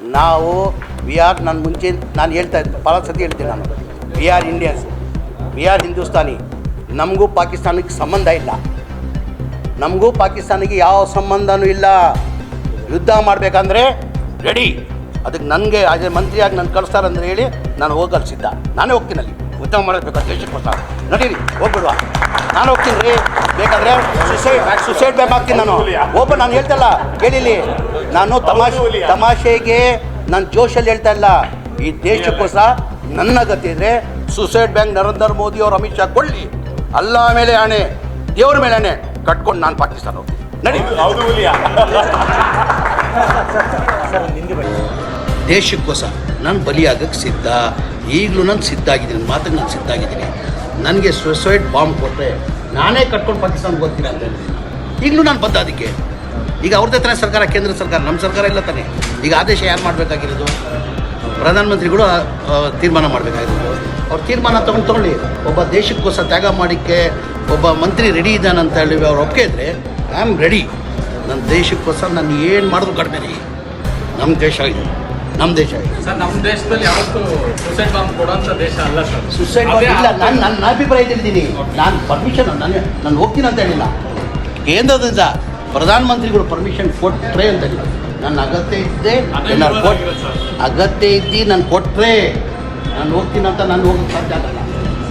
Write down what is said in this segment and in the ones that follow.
ನಾವು we are ನಾನು ಮುಂಚೆ, ನಾನು ಹೇಳ್ತಾ ಇದ್ದೆ ಭಾಳ ಸತಿ ಹೇಳ್ತೀನಿ ನಾನು. We are Indians we are Hindustani ನಮಗೂ ಪಾಕಿಸ್ತಾನಕ್ಕೆ ಸಂಬಂಧ ಇಲ್ಲ. ನಮಗೂ ಪಾಕಿಸ್ತಾನಿಗೆ ಯಾವ ಸಂಬಂಧನೂ ಇಲ್ಲ. ಯುದ್ಧ ಮಾಡಬೇಕಂದ್ರೆ ರೆಡಿ ಅದಕ್ಕೆ ನನಗೆ ಅದೇ ಮಂತ್ರಿಯಾಗಿ ನಾನು ಕಳಿಸ್ತಾರಂದ್ರೆ ಹೇಳಿ, ನಾನು ಹೋಗಲು ಸಿದ್ಧ. ನಾನೇ ಹೋಗ್ತೀನಿ ಅಲ್ಲಿ. ಯುದ್ಧ ಮಾಡಬೇಕು ದೇಶಕ್ಕೋಸ್ಕರ ನಡೀರಿ, ಹೋಗ್ಬಿಡುವ. ನಾನು ಹೋಗ್ತೀನಿ ರೀ. ಬೇಕಾದರೆ ಸುಸೈಡ್ ಸುಸೈಡ್ ಬೇಕಾಗ್ತೀನಿ ನಾನು. ಒಬ್ಬ ನಾನು ಹೇಳ್ತಲ್ಲ ಕೇಳಿಲಿ ನಾನು ತಮಾಷೆ ತಮಾಷೆಗೆ ನಾನು ಜೋಶಲ್ಲಿ ಹೇಳ್ತಾ ಇಲ್ಲ. ಈ ದೇಶಕ್ಕೋಸ್ಕರ ನನ್ನ ಗತಿ ಇದ್ರೆ ಸುಸೈಡ್ ಬ್ಯಾಂಕ್ ನರೇಂದ್ರ ಮೋದಿ ಅವರು ಅಮಿತ್ ಶಾ ಕೊಳ್ಳಿ ಅಲ್ಲ ಮೇಲೆ ಆಣೆ ದೇವ್ರ ಮೇಲೆ ಆಣೆ ಕಟ್ಕೊಂಡು ನಾನು ಪಾಕಿಸ್ತಾನ ಹೋಗ್ತೀನಿ. ನಡಿ. ದೇಶಕ್ಕೋಸ್ಕರ ನಾನು ಬಲಿಯಾಗಕ್ಕೆ ಸಿದ್ಧ. ಈಗಲೂ ನಾನು ಸಿದ್ಧ ಆಗಿದ್ದೀನಿ ನನ್ನ ಮಾತಿಗೆ ನಾನು ಸಿದ್ಧ ಆಗಿದ್ದೀನಿ ನನಗೆ ಸುಸೈಡ್ ಬಾಂಬ್ ಕೊಟ್ಟರೆ ನಾನೇ ಕಟ್ಕೊಂಡು ಪಾಕಿಸ್ತಾನ ಹೋಗ್ತೀನಿ ಅಂತ ಹೇಳಿದ್ದೀನಿ ಈಗಲೂ ನಾನು ಬದ್ಧ ಅದಕ್ಕೆ. ಈಗ ಅವ್ರದ್ದೇ ತಾನೇ ಸರ್ಕಾರ ಕೇಂದ್ರ ಸರ್ಕಾರ ನಮ್ಮ ಸರ್ಕಾರ ಇಲ್ಲ ತಾನೆ. ಈಗ ಆದೇಶ ಯಾರು ಮಾಡಬೇಕಾಗಿರೋದು? ಪ್ರಧಾನಮಂತ್ರಿಗಳು ತೀರ್ಮಾನ ಮಾಡಬೇಕಾಗಿರೋದು. ಅವ್ರು ತೀರ್ಮಾನ ತೊಗೊಂಡು ತೊಗೊಳ್ಳಿ. ಒಬ್ಬ ದೇಶಕ್ಕೋಸ್ಕರ ತ್ಯಾಗ ಮಾಡಿಕ್ಕೆ ಒಬ್ಬ ಮಂತ್ರಿ ರೆಡಿ ಇದ್ದಾನೆ ಅಂತ ಹೇಳಿ ಅವ್ರು ಒಪ್ಪಿಗೆ ಇದ್ರೆ ಐ ಆಮ್ ರೆಡಿ ನನ್ನ ದೇಶಕ್ಕೋಸ್ಕರ ನಾನು ಏನು ಮಾಡಿದ್ರು ಕಡಿಮೆ ರೀ. ನಮ್ಮ ದೇಶ ಇದು. ನಮ್ಮ ದೇಶ ಸರ್ ನಮ್ಮ ದೇಶದಲ್ಲಿ ಯಾವತ್ತೂ ಸೂಸೈಡ್ ಬಾಂಬ್ ಕೊಡುವಂತ ದೇಶ ಅಲ್ಲ ಸರ್. ಸುಸೈಡ್ ಇಲ್ಲ. ನಾನು ನನ್ನ ಅಭಿಪ್ರಾಯ ಹೇಳ್ತೀನಿ ನಾನು ಪರ್ಮಿಷನ್ ನಾನು ನಾನು ಹೋಗ್ತೀನಿ ಅಂತ ಹೇಳಿಲ್ಲ. ಕೇಂದ್ರದಿಂದ ಪ್ರಧಾನಮಂತ್ರಿಗಳು ಪರ್ಮಿಷನ್ ಕೊಟ್ಟರೆ ಅಂತ ನನ್ನ ಅಗತ್ಯ ಇದ್ದೆ ನಾನು ಕೊಟ್. ಅಗತ್ಯ ಇದ್ದು ನಾನು ಕೊಟ್ಟರೆ ನಾನು ಹೋಗ್ತೀನಿ ಅಂತ ನಾನು ಹೋಗಕ್ಕೆ ಸಾಧ್ಯ ಆಗಲ್ಲ.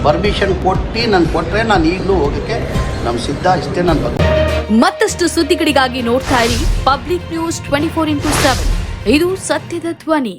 ಪರ್ಮಿಷನ್ ಕೊಟ್ಟು ನಾನು ಕೊಟ್ಟರೆ ನಾನು ಈಗಲೂ ಹೋಗೋಕ್ಕೆ ನಮ್ಮ ಸಿದ್ಧ ಇಷ್ಟೇ ನನ್ನ ಬಗ್ಗೆ. ಮತ್ತಷ್ಟು ಸುದ್ದಿಗಳಿಗಾಗಿ ನೋಡ್ತಾ ಇರಿ public news twenty four into seven ಇದು ಸತ್ಯದ ಧ್ವನಿ.